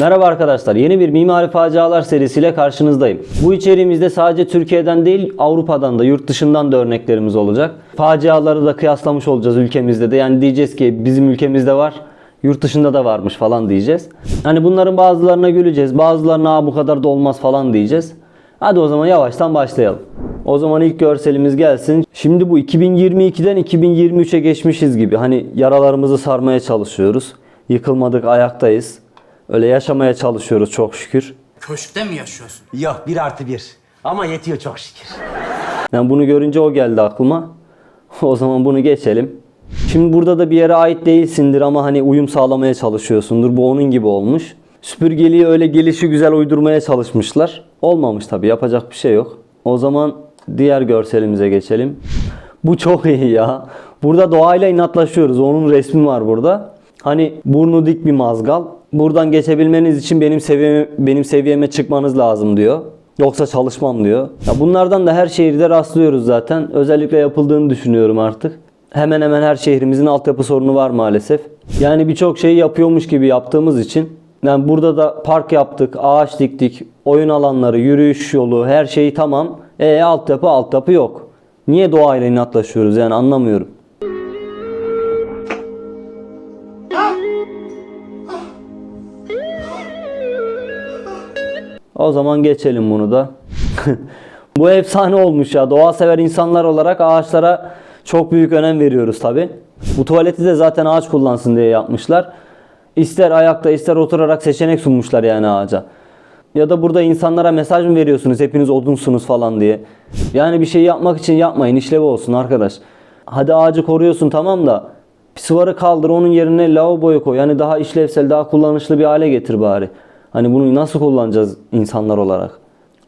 Merhaba arkadaşlar. Yeni bir Mimari Facialar serisiyle karşınızdayım. Bu içeriğimizde sadece Türkiye'den değil Avrupa'dan da yurt dışından da örneklerimiz olacak. Faciaları da kıyaslamış olacağız ülkemizde de. Yani diyeceğiz ki bizim ülkemizde var, yurt dışında da varmış falan diyeceğiz. Hani bunların bazılarına güleceğiz, bazılarına "Aa, bu kadar da olmaz falan diyeceğiz. Hadi o zaman yavaştan başlayalım. O zaman ilk görselimiz gelsin. Şimdi bu 2022'den 2023'e geçmişiz gibi. Hani yaralarımızı sarmaya çalışıyoruz. Yıkılmadık, ayaktayız. Öyle yaşamaya çalışıyoruz çok şükür. Köşkte mi yaşıyorsun? Yok bir artı bir. Ama yetiyor çok şükür. Yani bunu görünce o geldi aklıma. O zaman bunu geçelim. Şimdi burada da bir yere ait değilsindir ama hani uyum sağlamaya çalışıyorsundur. Bu onun gibi olmuş. Süpürgeliği öyle gelişi güzel uydurmaya çalışmışlar. Olmamış tabi yapacak bir şey yok. O zaman diğer görselimize geçelim. Bu çok iyi ya. Burada doğayla inatlaşıyoruz. Onun resmi var burada. Hani burnu dik bir mazgal. Buradan geçebilmeniz için benim seviyeme, benim seviyeme çıkmanız lazım diyor. Yoksa çalışmam diyor. Ya bunlardan da her şehirde rastlıyoruz zaten. Özellikle yapıldığını düşünüyorum artık. Hemen hemen her şehrimizin altyapı sorunu var maalesef. Yani birçok şeyi yapıyormuş gibi yaptığımız için. Yani burada da park yaptık, ağaç diktik, oyun alanları, yürüyüş yolu, her şey tamam. E altyapı altyapı yok. Niye doğayla inatlaşıyoruz yani anlamıyorum. O zaman geçelim bunu da. Bu efsane olmuş ya. Doğa sever insanlar olarak ağaçlara çok büyük önem veriyoruz tabi. Bu tuvaleti de zaten ağaç kullansın diye yapmışlar. İster ayakta ister oturarak seçenek sunmuşlar yani ağaca. Ya da burada insanlara mesaj mı veriyorsunuz hepiniz odunsunuz falan diye. Yani bir şey yapmak için yapmayın işlevi olsun arkadaş. Hadi ağacı koruyorsun tamam da pisuvarı kaldır onun yerine lavaboyu koy. Yani daha işlevsel daha kullanışlı bir hale getir bari. Hani bunu nasıl kullanacağız insanlar olarak?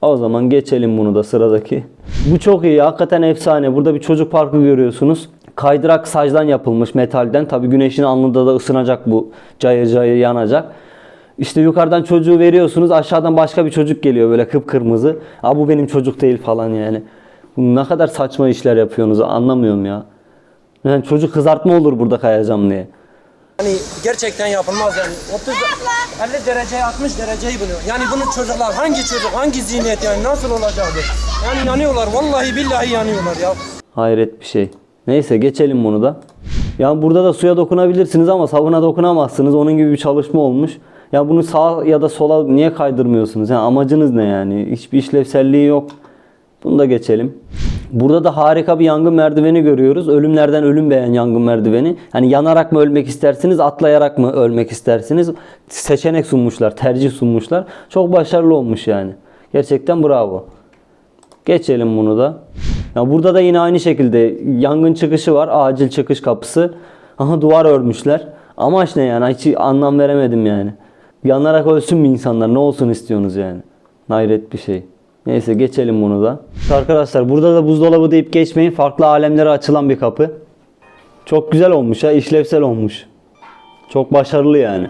O zaman geçelim bunu da sıradaki. Bu çok iyi. Hakikaten efsane. Burada bir çocuk parkı görüyorsunuz. Kaydırak sacdan yapılmış metalden. Tabi güneşin alnında da ısınacak bu. Cayır cayır yanacak. İşte yukarıdan çocuğu veriyorsunuz. Aşağıdan başka bir çocuk geliyor böyle kıpkırmızı. Aa bu benim çocuk değil falan yani. Ne kadar saçma işler yapıyorsunuz anlamıyorum ya. Yani çocuk kızartma olur burada kayacağım diye. Yani gerçekten yapılmaz yani 30 50 dereceye 60 dereceyi buluyor. Yani bunun çocuklar hangi çocuk hangi zihniyet yani nasıl olacaktı? Yani yanıyorlar vallahi billahi yanıyorlar ya. Hayret bir şey. Neyse geçelim bunu da. Ya burada da suya dokunabilirsiniz ama sabuna dokunamazsınız. Onun gibi bir çalışma olmuş. Ya bunu sağa ya da sola niye kaydırmıyorsunuz? Yani amacınız ne yani? Hiçbir işlevselliği yok. Bunu da geçelim. Burada da harika bir yangın merdiveni görüyoruz. Ölümlerden ölüm beğen yangın merdiveni. Hani yanarak mı ölmek istersiniz, atlayarak mı ölmek istersiniz? Seçenek sunmuşlar, tercih sunmuşlar. Çok başarılı olmuş yani. Gerçekten bravo. Geçelim bunu da. Ya burada da yine aynı şekilde yangın çıkışı var. Acil çıkış kapısı. Aha duvar örmüşler. Amaç ne yani? Hiç anlam veremedim yani. Yanarak ölsün mü insanlar? Ne olsun istiyorsunuz yani? Hayret bir şey. Neyse geçelim bunu da. Arkadaşlar burada da buzdolabı deyip geçmeyin. Farklı alemlere açılan bir kapı. Çok güzel olmuş ha. işlevsel olmuş. Çok başarılı yani.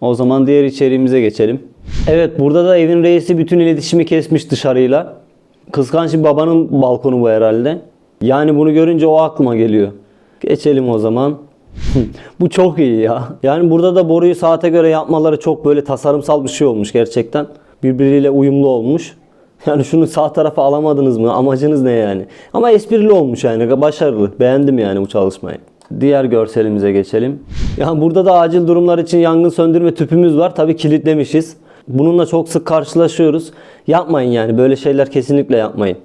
O zaman diğer içeriğimize geçelim. Evet burada da evin reisi bütün iletişimi kesmiş dışarıyla. Kıskanç bir babanın balkonu bu herhalde. Yani bunu görünce o aklıma geliyor. Geçelim o zaman. bu çok iyi ya. Yani burada da boruyu saate göre yapmaları çok böyle tasarımsal bir şey olmuş gerçekten. Birbiriyle uyumlu olmuş. Yani şunu sağ tarafa alamadınız mı? Amacınız ne yani? Ama esprili olmuş yani. Başarılı. Beğendim yani bu çalışmayı. Diğer görselimize geçelim. Yani burada da acil durumlar için yangın söndürme tüpümüz var. Tabii kilitlemişiz. Bununla çok sık karşılaşıyoruz. Yapmayın yani. Böyle şeyler kesinlikle yapmayın.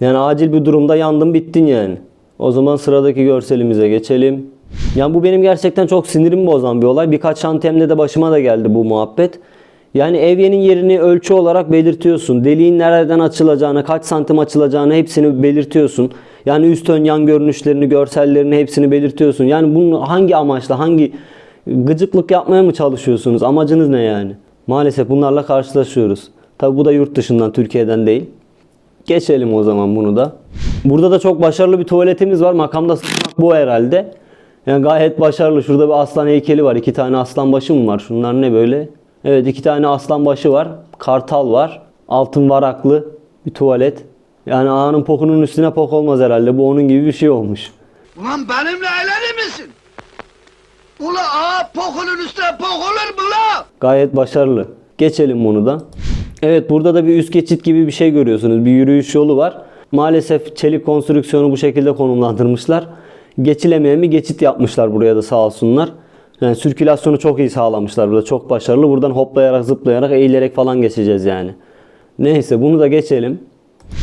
Yani acil bir durumda yandın bittin yani. O zaman sıradaki görselimize geçelim. Yani bu benim gerçekten çok sinirimi bozan bir olay. Birkaç şantiyemde de başıma da geldi bu muhabbet. Yani evyenin yerini ölçü olarak belirtiyorsun. Deliğin nereden açılacağını, kaç santim açılacağını hepsini belirtiyorsun. Yani üst ön yan görünüşlerini, görsellerini hepsini belirtiyorsun. Yani bunu hangi amaçla, hangi gıcıklık yapmaya mı çalışıyorsunuz? Amacınız ne yani? Maalesef bunlarla karşılaşıyoruz. Tabi bu da yurt dışından, Türkiye'den değil. Geçelim o zaman bunu da. Burada da çok başarılı bir tuvaletimiz var. Makamda bu herhalde. Yani gayet başarılı. Şurada bir aslan heykeli var. İki tane aslan başı mı var? Şunlar ne böyle? Evet iki tane aslan başı var. Kartal var. Altın varaklı bir tuvalet. Yani ağanın pokunun üstüne pok olmaz herhalde. Bu onun gibi bir şey olmuş. Ulan benimle eğlenir misin? Ula ağa pokunun üstüne pok olur mu la? Gayet başarılı. Geçelim bunu da. Evet burada da bir üst geçit gibi bir şey görüyorsunuz. Bir yürüyüş yolu var. Maalesef çelik konstrüksiyonu bu şekilde konumlandırmışlar. Geçilemeyen bir geçit yapmışlar buraya da sağ olsunlar. Yani sirkülasyonu çok iyi sağlamışlar burada. Çok başarılı. Buradan hoplayarak, zıplayarak, eğilerek falan geçeceğiz yani. Neyse bunu da geçelim.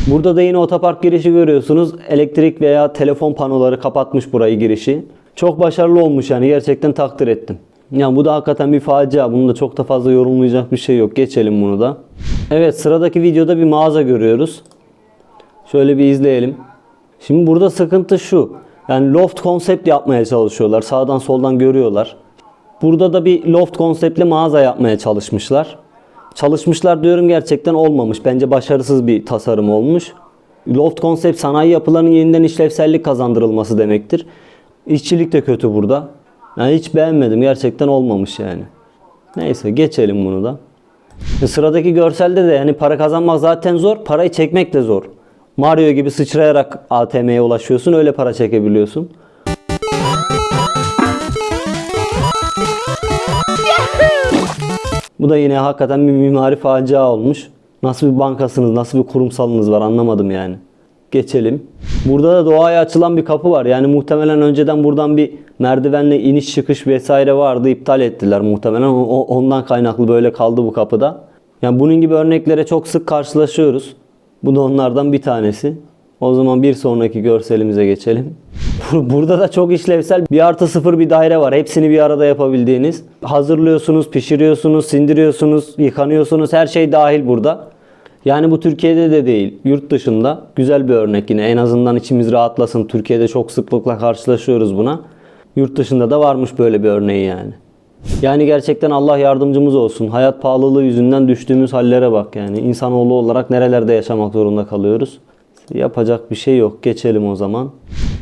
Burada da yine otopark girişi görüyorsunuz. Elektrik veya telefon panoları kapatmış burayı girişi. Çok başarılı olmuş yani gerçekten takdir ettim. Ya bu da hakikaten bir facia. Bunun da çok da fazla yorumlayacak bir şey yok. Geçelim bunu da. Evet sıradaki videoda bir mağaza görüyoruz. Şöyle bir izleyelim. Şimdi burada sıkıntı şu. Yani loft konsept yapmaya çalışıyorlar. Sağdan soldan görüyorlar. Burada da bir loft konseptli mağaza yapmaya çalışmışlar. Çalışmışlar diyorum gerçekten olmamış. Bence başarısız bir tasarım olmuş. Loft konsept sanayi yapılarının yeniden işlevsellik kazandırılması demektir. İşçilik de kötü burada. Yani hiç beğenmedim. Gerçekten olmamış yani. Neyse geçelim bunu da. E, Sıradaki görselde de yani para kazanmak zaten zor, parayı çekmek de zor. Mario gibi sıçrayarak ATM'ye ulaşıyorsun, öyle para çekebiliyorsun. Bu da yine hakikaten bir mimari facia olmuş. Nasıl bir bankasınız, nasıl bir kurumsalınız var anlamadım yani. Geçelim. Burada da doğaya açılan bir kapı var. Yani muhtemelen önceden buradan bir merdivenle iniş çıkış vesaire vardı. iptal ettiler muhtemelen. Ondan kaynaklı böyle kaldı bu kapıda. Yani bunun gibi örneklere çok sık karşılaşıyoruz. Bu da onlardan bir tanesi. O zaman bir sonraki görselimize geçelim. Burada da çok işlevsel bir artı sıfır bir daire var. Hepsini bir arada yapabildiğiniz. Hazırlıyorsunuz, pişiriyorsunuz, sindiriyorsunuz, yıkanıyorsunuz. Her şey dahil burada. Yani bu Türkiye'de de değil, yurt dışında. Güzel bir örnek yine. En azından içimiz rahatlasın. Türkiye'de çok sıklıkla karşılaşıyoruz buna. Yurt dışında da varmış böyle bir örneği yani. Yani gerçekten Allah yardımcımız olsun. Hayat pahalılığı yüzünden düştüğümüz hallere bak yani. İnsanoğlu olarak nerelerde yaşamak zorunda kalıyoruz. Yapacak bir şey yok. Geçelim o zaman.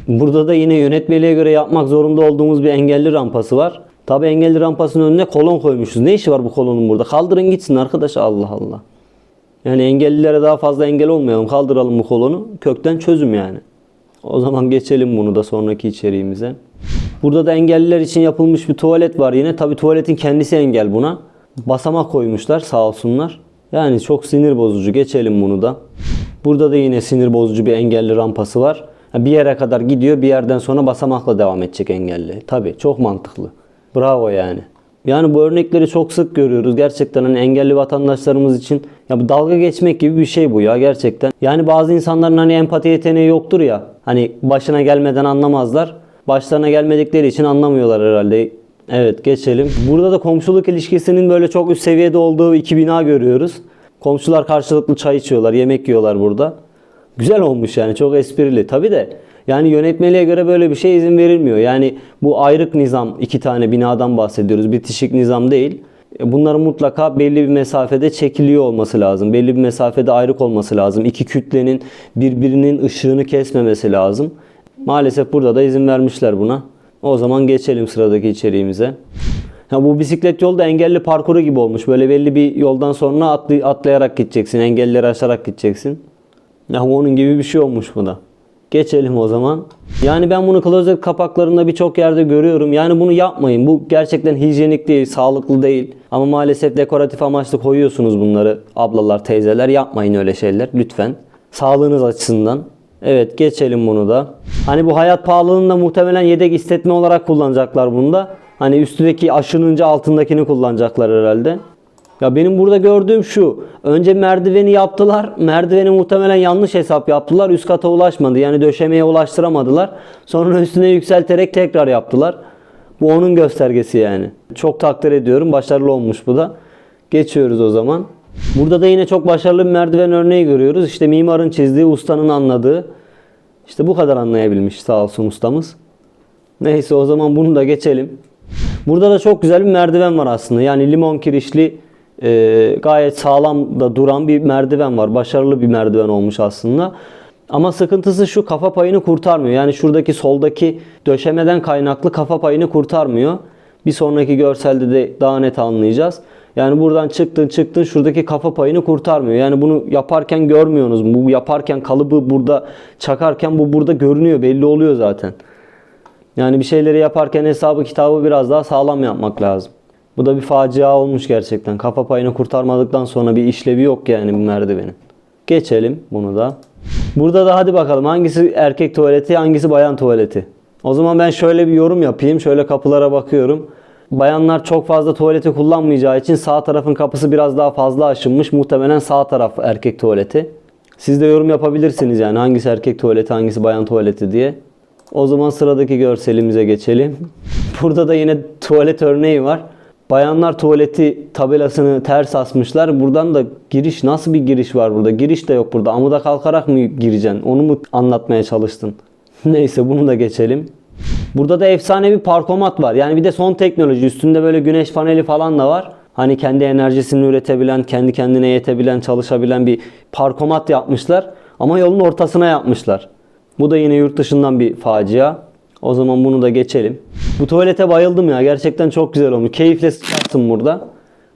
Burada da yine yönetmeliğe göre yapmak zorunda olduğumuz bir engelli rampası var. Tabi engelli rampasının önüne kolon koymuşuz. Ne işi var bu kolonun burada? Kaldırın gitsin arkadaş Allah Allah. Yani engellilere daha fazla engel olmayalım. Kaldıralım bu kolonu. Kökten çözüm yani. O zaman geçelim bunu da sonraki içeriğimize. Burada da engelliler için yapılmış bir tuvalet var yine. Tabi tuvaletin kendisi engel buna. Basamak koymuşlar sağ olsunlar. Yani çok sinir bozucu. Geçelim bunu da. Burada da yine sinir bozucu bir engelli rampası var. Bir yere kadar gidiyor. Bir yerden sonra basamakla devam edecek engelli. Tabi çok mantıklı. Bravo yani. Yani bu örnekleri çok sık görüyoruz. Gerçekten hani engelli vatandaşlarımız için ya bu dalga geçmek gibi bir şey bu ya gerçekten. Yani bazı insanların hani empati yeteneği yoktur ya. Hani başına gelmeden anlamazlar. Başlarına gelmedikleri için anlamıyorlar herhalde. Evet geçelim. Burada da komşuluk ilişkisinin böyle çok üst seviyede olduğu iki bina görüyoruz. Komşular karşılıklı çay içiyorlar, yemek yiyorlar burada. Güzel olmuş yani çok esprili. Tabi de yani yönetmeliğe göre böyle bir şey izin verilmiyor. Yani bu ayrık nizam iki tane binadan bahsediyoruz. Bitişik nizam değil. E, Bunların mutlaka belli bir mesafede çekiliyor olması lazım. Belli bir mesafede ayrık olması lazım. İki kütlenin birbirinin ışığını kesmemesi lazım. Maalesef burada da izin vermişler buna. O zaman geçelim sıradaki içeriğimize. Ya bu bisiklet yolu da engelli parkuru gibi olmuş. Böyle belli bir yoldan sonra atlı, atlayarak gideceksin. Engelleri aşarak gideceksin. Ya onun gibi bir şey olmuş bu da. Geçelim o zaman. Yani ben bunu klozet kapaklarında birçok yerde görüyorum. Yani bunu yapmayın. Bu gerçekten hijyenik değil, sağlıklı değil. Ama maalesef dekoratif amaçlı koyuyorsunuz bunları. Ablalar, teyzeler yapmayın öyle şeyler lütfen. Sağlığınız açısından. Evet geçelim bunu da. Hani bu hayat pahalılığında muhtemelen yedek istetme olarak kullanacaklar bunu da. Hani üstündeki aşınınca altındakini kullanacaklar herhalde. Ya benim burada gördüğüm şu. Önce merdiveni yaptılar. Merdiveni muhtemelen yanlış hesap yaptılar. Üst kata ulaşmadı. Yani döşemeye ulaştıramadılar. Sonra üstüne yükselterek tekrar yaptılar. Bu onun göstergesi yani. Çok takdir ediyorum. Başarılı olmuş bu da. Geçiyoruz o zaman. Burada da yine çok başarılı bir merdiven örneği görüyoruz. İşte mimarın çizdiği, ustanın anladığı. İşte bu kadar anlayabilmiş sağ olsun ustamız. Neyse o zaman bunu da geçelim. Burada da çok güzel bir merdiven var aslında. Yani limon kirişli e, gayet sağlam da duran bir merdiven var. Başarılı bir merdiven olmuş aslında. Ama sıkıntısı şu kafa payını kurtarmıyor. Yani şuradaki soldaki döşemeden kaynaklı kafa payını kurtarmıyor. Bir sonraki görselde de daha net anlayacağız. Yani buradan çıktın çıktın şuradaki kafa payını kurtarmıyor. Yani bunu yaparken görmüyorsunuz? Bu yaparken kalıbı burada çakarken bu burada görünüyor belli oluyor zaten. Yani bir şeyleri yaparken hesabı kitabı biraz daha sağlam yapmak lazım. Bu da bir facia olmuş gerçekten. Kafa payını kurtarmadıktan sonra bir işlevi yok yani bu merdivenin. Geçelim bunu da. Burada da hadi bakalım hangisi erkek tuvaleti hangisi bayan tuvaleti. O zaman ben şöyle bir yorum yapayım. Şöyle kapılara bakıyorum. Bayanlar çok fazla tuvaleti kullanmayacağı için sağ tarafın kapısı biraz daha fazla aşınmış. Muhtemelen sağ taraf erkek tuvaleti. Siz de yorum yapabilirsiniz yani hangisi erkek tuvaleti hangisi bayan tuvaleti diye. O zaman sıradaki görselimize geçelim. Burada da yine tuvalet örneği var. Bayanlar tuvaleti tabelasını ters asmışlar. Buradan da giriş nasıl bir giriş var burada? Giriş de yok burada. Amuda kalkarak mı gireceksin? Onu mu anlatmaya çalıştın? Neyse bunu da geçelim. Burada da efsane bir parkomat var. Yani bir de son teknoloji. Üstünde böyle güneş paneli falan da var. Hani kendi enerjisini üretebilen, kendi kendine yetebilen, çalışabilen bir parkomat yapmışlar. Ama yolun ortasına yapmışlar. Bu da yine yurt dışından bir facia. O zaman bunu da geçelim. Bu tuvalete bayıldım ya. Gerçekten çok güzel olmuş. Keyifle sıçarsın burada.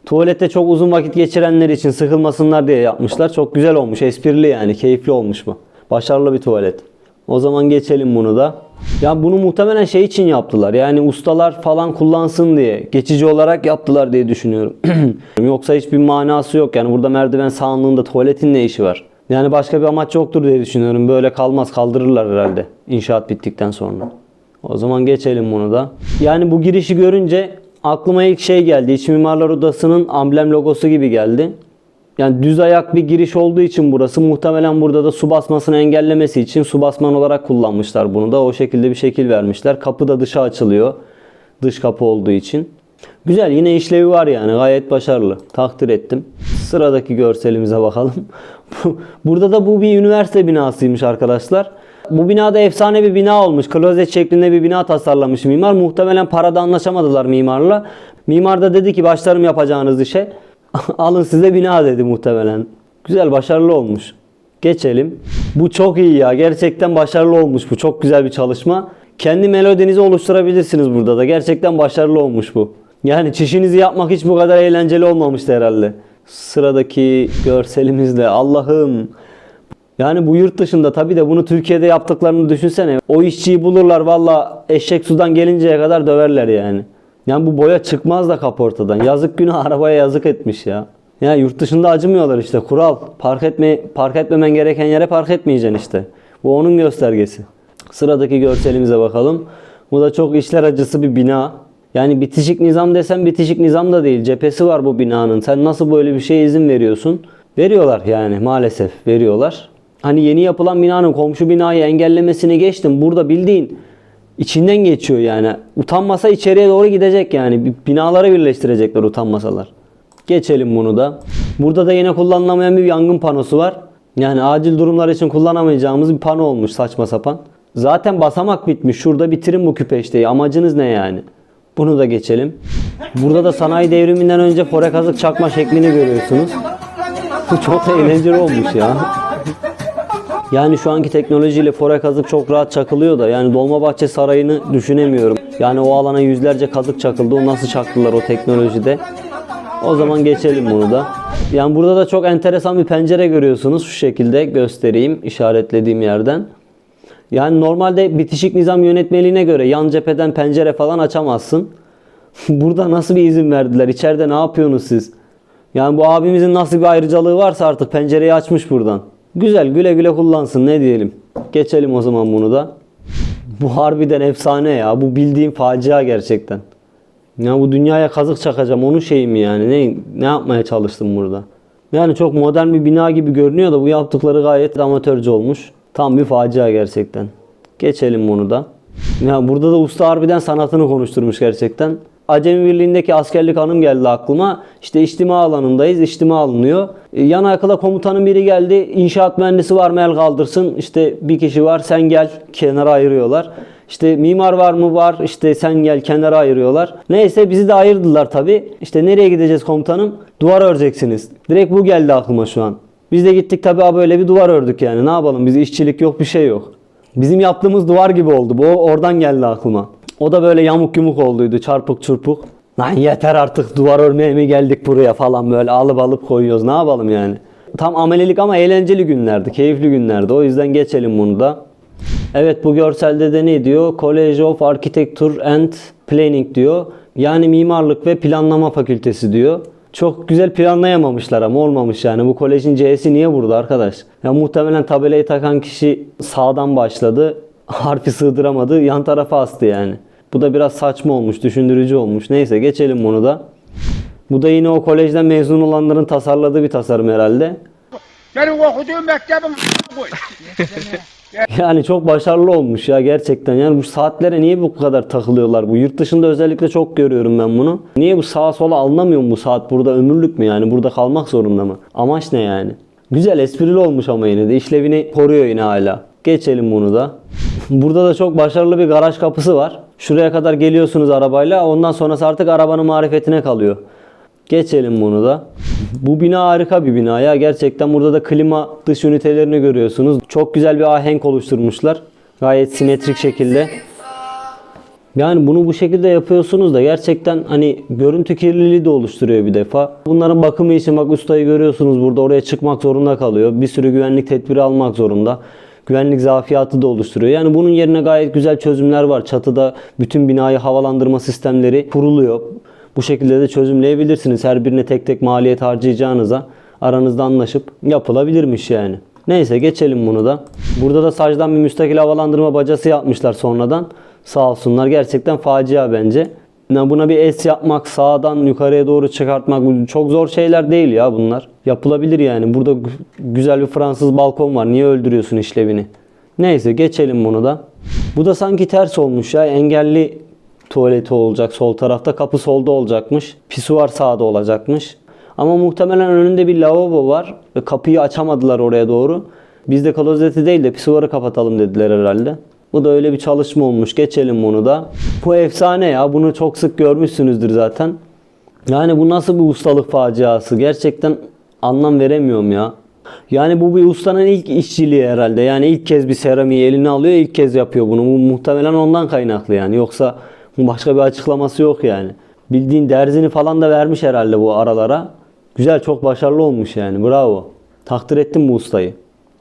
Tuvalette çok uzun vakit geçirenler için sıkılmasınlar diye yapmışlar. Çok güzel olmuş. Esprili yani. Keyifli olmuş bu. Başarılı bir tuvalet. O zaman geçelim bunu da. Ya bunu muhtemelen şey için yaptılar. Yani ustalar falan kullansın diye. Geçici olarak yaptılar diye düşünüyorum. Yoksa hiçbir manası yok. Yani burada merdiven sağlığında tuvaletin ne işi var? Yani başka bir amaç yoktur diye düşünüyorum. Böyle kalmaz kaldırırlar herhalde. İnşaat bittikten sonra. O zaman geçelim bunu da. Yani bu girişi görünce aklıma ilk şey geldi. İç Mimarlar Odası'nın amblem logosu gibi geldi. Yani düz ayak bir giriş olduğu için burası muhtemelen burada da su basmasını engellemesi için su basman olarak kullanmışlar bunu da. O şekilde bir şekil vermişler. Kapı da dışa açılıyor. Dış kapı olduğu için. Güzel yine işlevi var yani gayet başarılı. Takdir ettim. Sıradaki görselimize bakalım. Burada da bu bir üniversite binasıymış arkadaşlar. Bu binada efsane bir bina olmuş. Klozet şeklinde bir bina tasarlamış mimar. Muhtemelen parada anlaşamadılar mimarla. Mimar da dedi ki başlarım yapacağınız işe. Alın size bina dedi muhtemelen. Güzel başarılı olmuş. Geçelim. Bu çok iyi ya. Gerçekten başarılı olmuş bu. Çok güzel bir çalışma. Kendi melodinizi oluşturabilirsiniz burada da. Gerçekten başarılı olmuş bu. Yani çişinizi yapmak hiç bu kadar eğlenceli olmamıştı herhalde. Sıradaki görselimizde Allah'ım. Yani bu yurt dışında tabi de bunu Türkiye'de yaptıklarını düşünsene. O işçiyi bulurlar valla eşek sudan gelinceye kadar döverler yani. Yani bu boya çıkmaz da kaportadan. Yazık günah arabaya yazık etmiş ya. Ya yurt dışında acımıyorlar işte kural. Park etme park etmemen gereken yere park etmeyeceksin işte. Bu onun göstergesi. Sıradaki görselimize bakalım. Bu da çok işler acısı bir bina. Yani bitişik nizam desem bitişik nizam da değil. Cephesi var bu binanın. Sen nasıl böyle bir şeye izin veriyorsun? Veriyorlar yani maalesef veriyorlar. Hani yeni yapılan binanın komşu binayı engellemesini geçtim. Burada bildiğin içinden geçiyor yani. Utanmasa içeriye doğru gidecek yani. Binaları birleştirecekler utanmasalar. Geçelim bunu da. Burada da yine kullanılamayan bir yangın panosu var. Yani acil durumlar için kullanamayacağımız bir pano olmuş saçma sapan. Zaten basamak bitmiş. Şurada bitirin bu küpeşteyi. Amacınız ne yani? Bunu da geçelim. Burada da sanayi devriminden önce fore kazık çakma şeklini görüyorsunuz. Bu çok eğlenceli olmuş ya. Yani şu anki teknolojiyle fore kazık çok rahat çakılıyor da yani Dolmabahçe Sarayı'nı düşünemiyorum. Yani o alana yüzlerce kazık çakıldı. O nasıl çaktılar o teknolojide? O zaman geçelim bunu da. Yani burada da çok enteresan bir pencere görüyorsunuz. Şu şekilde göstereyim işaretlediğim yerden. Yani normalde bitişik nizam yönetmeliğine göre yan cepheden pencere falan açamazsın. Burada nasıl bir izin verdiler? İçeride ne yapıyorsunuz siz? Yani bu abimizin nasıl bir ayrıcalığı varsa artık pencereyi açmış buradan. Güzel güle güle kullansın ne diyelim. Geçelim o zaman bunu da. Bu harbiden efsane ya. Bu bildiğim facia gerçekten. Ya bu dünyaya kazık çakacağım onun şeyi mi yani? Ne, ne yapmaya çalıştım burada? Yani çok modern bir bina gibi görünüyor da bu yaptıkları gayet amatörce olmuş. Tam bir facia gerçekten. Geçelim bunu da. Ya burada da usta harbiden sanatını konuşturmuş gerçekten. Acemi Birliği'ndeki askerlik hanım geldi aklıma. İşte içtima alanındayız. İçtima alınıyor. E, Yan akıla komutanın biri geldi. İnşaat mühendisi var mı el kaldırsın. İşte bir kişi var sen gel kenara ayırıyorlar. İşte mimar var mı var işte sen gel kenara ayırıyorlar. Neyse bizi de ayırdılar tabi. İşte nereye gideceğiz komutanım? Duvar öreceksiniz. Direkt bu geldi aklıma şu an. Biz de gittik tabi böyle bir duvar ördük yani. Ne yapalım? Biz işçilik yok bir şey yok. Bizim yaptığımız duvar gibi oldu. Bu oradan geldi aklıma. O da böyle yamuk yumuk olduydu. Çarpık çırpık. Lan yeter artık duvar örmeye mi geldik buraya falan böyle alıp alıp koyuyoruz. Ne yapalım yani? Tam amelelik ama eğlenceli günlerdi. Keyifli günlerdi. O yüzden geçelim bunu da. Evet bu görselde de ne diyor? College of Architecture and Planning diyor. Yani mimarlık ve planlama fakültesi diyor. Çok güzel planlayamamışlar ama olmamış yani. Bu kolejin C'si niye burada arkadaş? Ya muhtemelen tabelayı takan kişi sağdan başladı. Harfi sığdıramadı. Yan tarafa astı yani. Bu da biraz saçma olmuş, düşündürücü olmuş. Neyse geçelim bunu da. Bu da yine o kolejden mezun olanların tasarladığı bir tasarım herhalde. Benim okuduğum mektebim koy. Yani çok başarılı olmuş ya gerçekten. Yani bu saatlere niye bu kadar takılıyorlar? Bu yurt dışında özellikle çok görüyorum ben bunu. Niye bu sağa sola alınamıyor mu bu saat? Burada ömürlük mü yani? Burada kalmak zorunda mı? Amaç ne yani? Güzel esprili olmuş ama yine de işlevini koruyor yine hala. Geçelim bunu da. Burada da çok başarılı bir garaj kapısı var. Şuraya kadar geliyorsunuz arabayla. Ondan sonrası artık arabanın marifetine kalıyor. Geçelim bunu da. Bu bina harika bir bina ya. Gerçekten burada da klima dış ünitelerini görüyorsunuz. Çok güzel bir ahenk oluşturmuşlar. Gayet simetrik şekilde. Yani bunu bu şekilde yapıyorsunuz da gerçekten hani görüntü kirliliği de oluşturuyor bir defa. Bunların bakımı için bak ustayı görüyorsunuz burada oraya çıkmak zorunda kalıyor. Bir sürü güvenlik tedbiri almak zorunda. Güvenlik zafiyatı da oluşturuyor. Yani bunun yerine gayet güzel çözümler var. Çatıda bütün binayı havalandırma sistemleri kuruluyor. Bu şekilde de çözümleyebilirsiniz. Her birine tek tek maliyet harcayacağınıza aranızda anlaşıp yapılabilirmiş yani. Neyse geçelim bunu da. Burada da sacdan bir müstakil havalandırma bacası yapmışlar sonradan. Sağ olsunlar. Gerçekten facia bence. Yani buna bir es yapmak, sağdan yukarıya doğru çıkartmak çok zor şeyler değil ya bunlar. Yapılabilir yani. Burada gü- güzel bir Fransız balkon var. Niye öldürüyorsun işlevini? Neyse geçelim bunu da. Bu da sanki ters olmuş ya. Engelli tuvaleti olacak sol tarafta. Kapı solda olacakmış. Pisuvar sağda olacakmış. Ama muhtemelen önünde bir lavabo var. Ve kapıyı açamadılar oraya doğru. Biz de klozeti değil de pisuvarı kapatalım dediler herhalde. Bu da öyle bir çalışma olmuş. Geçelim bunu da. Bu efsane ya. Bunu çok sık görmüşsünüzdür zaten. Yani bu nasıl bir ustalık faciası? Gerçekten anlam veremiyorum ya. Yani bu bir ustanın ilk işçiliği herhalde. Yani ilk kez bir seramiği eline alıyor, ilk kez yapıyor bunu. Bu muhtemelen ondan kaynaklı yani. Yoksa başka bir açıklaması yok yani. Bildiğin derzini falan da vermiş herhalde bu aralara. Güzel, çok başarılı olmuş yani. Bravo. Takdir ettim bu ustayı.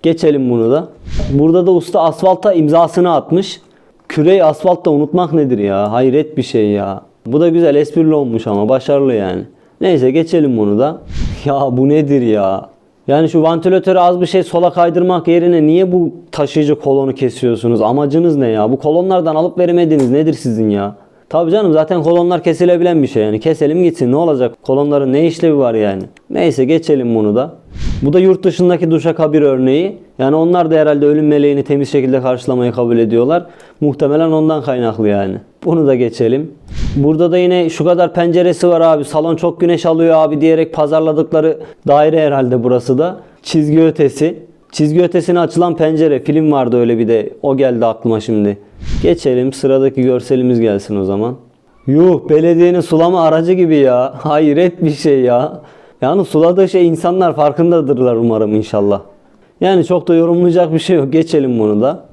Geçelim bunu da. Burada da usta asfalta imzasını atmış. Küreyi asfaltta unutmak nedir ya? Hayret bir şey ya. Bu da güzel esprili olmuş ama başarılı yani. Neyse geçelim bunu da. Ya bu nedir ya? Yani şu vantilatörü az bir şey sola kaydırmak yerine niye bu taşıyıcı kolonu kesiyorsunuz? Amacınız ne ya? Bu kolonlardan alıp veremediniz nedir sizin ya? Tabii canım zaten kolonlar kesilebilen bir şey yani. Keselim gitsin ne olacak? Kolonların ne işlevi var yani? Neyse geçelim bunu da. Bu da yurt dışındaki duşakabir örneği. Yani onlar da herhalde ölüm meleğini temiz şekilde karşılamayı kabul ediyorlar. Muhtemelen ondan kaynaklı yani. Bunu da geçelim. Burada da yine şu kadar penceresi var abi. Salon çok güneş alıyor abi diyerek pazarladıkları daire herhalde burası da. Çizgi ötesi. Çizgi ötesine açılan pencere. Film vardı öyle bir de. O geldi aklıma şimdi. Geçelim. Sıradaki görselimiz gelsin o zaman. Yuh belediyenin sulama aracı gibi ya. Hayret bir şey ya. Yani suladığı şey insanlar farkındadırlar umarım inşallah. Yani çok da yorumlayacak bir şey yok. Geçelim bunu da.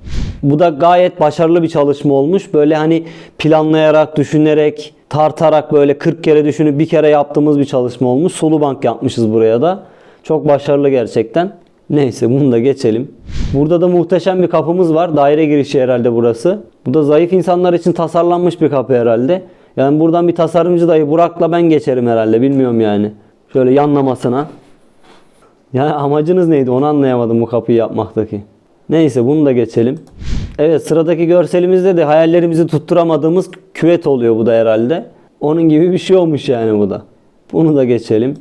Bu da gayet başarılı bir çalışma olmuş. Böyle hani planlayarak, düşünerek, tartarak böyle 40 kere düşünüp bir kere yaptığımız bir çalışma olmuş. Sulu bank yapmışız buraya da. Çok başarılı gerçekten. Neyse bunu da geçelim. Burada da muhteşem bir kapımız var. Daire girişi herhalde burası. Bu da zayıf insanlar için tasarlanmış bir kapı herhalde. Yani buradan bir tasarımcı dayı Burak'la ben geçerim herhalde. Bilmiyorum yani. Şöyle yanlamasına. Yani amacınız neydi onu anlayamadım bu kapıyı yapmaktaki. Neyse bunu da geçelim. Evet sıradaki görselimizde de hayallerimizi tutturamadığımız küvet oluyor bu da herhalde. Onun gibi bir şey olmuş yani bu da. Bunu da geçelim.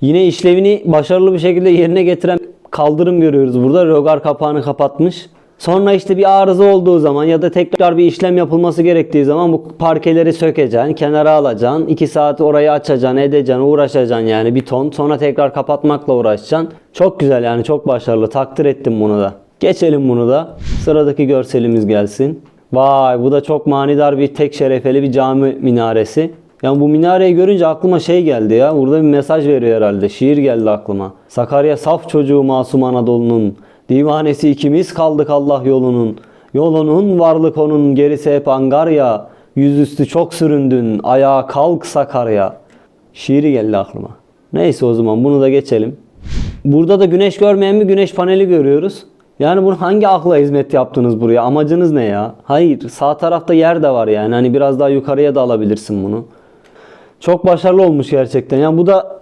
Yine işlevini başarılı bir şekilde yerine getiren kaldırım görüyoruz burada. Rögar kapağını kapatmış. Sonra işte bir arıza olduğu zaman ya da tekrar bir işlem yapılması gerektiği zaman bu parkeleri sökeceksin, kenara alacaksın. 2 saat orayı açacaksın, edeceksin, uğraşacaksın yani bir ton. Sonra tekrar kapatmakla uğraşacaksın. Çok güzel yani çok başarılı. Takdir ettim bunu da. Geçelim bunu da. Sıradaki görselimiz gelsin. Vay bu da çok manidar bir tek şerefeli bir cami minaresi. Yani bu minareyi görünce aklıma şey geldi ya. Burada bir mesaj veriyor herhalde. Şiir geldi aklıma. Sakarya saf çocuğu masum Anadolu'nun. Divanesi ikimiz kaldık Allah yolunun. Yolunun varlık onun gerisi hep Angarya. Yüzüstü çok süründün. Ayağa kalk Sakarya. Şiiri geldi aklıma. Neyse o zaman bunu da geçelim. Burada da güneş görmeyen bir güneş paneli görüyoruz. Yani bunu hangi akla hizmet yaptınız buraya? Amacınız ne ya? Hayır, sağ tarafta yer de var yani. Hani biraz daha yukarıya da alabilirsin bunu. Çok başarılı olmuş gerçekten. Yani bu da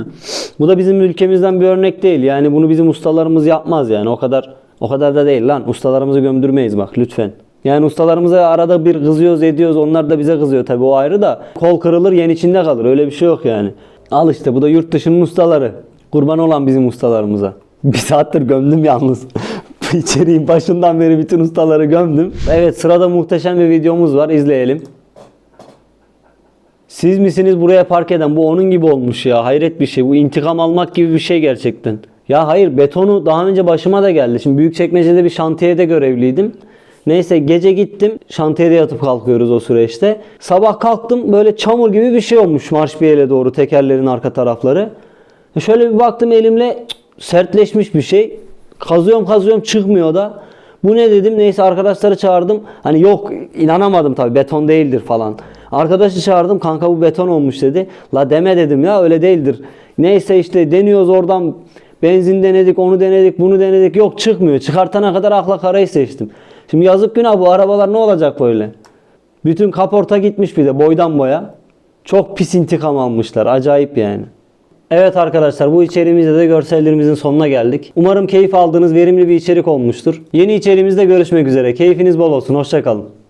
bu da bizim ülkemizden bir örnek değil. Yani bunu bizim ustalarımız yapmaz yani. O kadar o kadar da değil lan. Ustalarımızı gömdürmeyiz bak lütfen. Yani ustalarımıza arada bir kızıyoruz ediyoruz. Onlar da bize kızıyor tabii o ayrı da. Kol kırılır yen içinde kalır. Öyle bir şey yok yani. Al işte bu da yurt dışının ustaları. Kurban olan bizim ustalarımıza. Bir saattir gömdüm yalnız. İçeriğin başından beri bütün ustaları gömdüm. Evet sırada muhteşem bir videomuz var. İzleyelim. Siz misiniz buraya park eden? Bu onun gibi olmuş ya. Hayret bir şey. Bu intikam almak gibi bir şey gerçekten. Ya hayır betonu daha önce başıma da geldi. Şimdi Büyükçekmece'de bir şantiyede görevliydim. Neyse gece gittim. Şantiyede yatıp kalkıyoruz o süreçte. Sabah kalktım böyle çamur gibi bir şey olmuş marşpiyele doğru tekerlerin arka tarafları. Şöyle bir baktım elimle sertleşmiş bir şey. Kazıyorum kazıyorum çıkmıyor da. Bu ne dedim neyse arkadaşları çağırdım. Hani yok inanamadım tabii beton değildir falan. Arkadaşı çağırdım kanka bu beton olmuş dedi. La deme dedim ya öyle değildir. Neyse işte deniyoruz oradan benzin denedik onu denedik bunu denedik yok çıkmıyor. Çıkartana kadar akla karayı seçtim. Şimdi yazık günah bu arabalar ne olacak böyle? Bütün kaporta gitmiş bir de boydan boya. Çok pis intikam almışlar acayip yani. Evet arkadaşlar bu içeriğimizde de görsellerimizin sonuna geldik. Umarım keyif aldığınız verimli bir içerik olmuştur. Yeni içeriğimizde görüşmek üzere. Keyfiniz bol olsun. Hoşçakalın.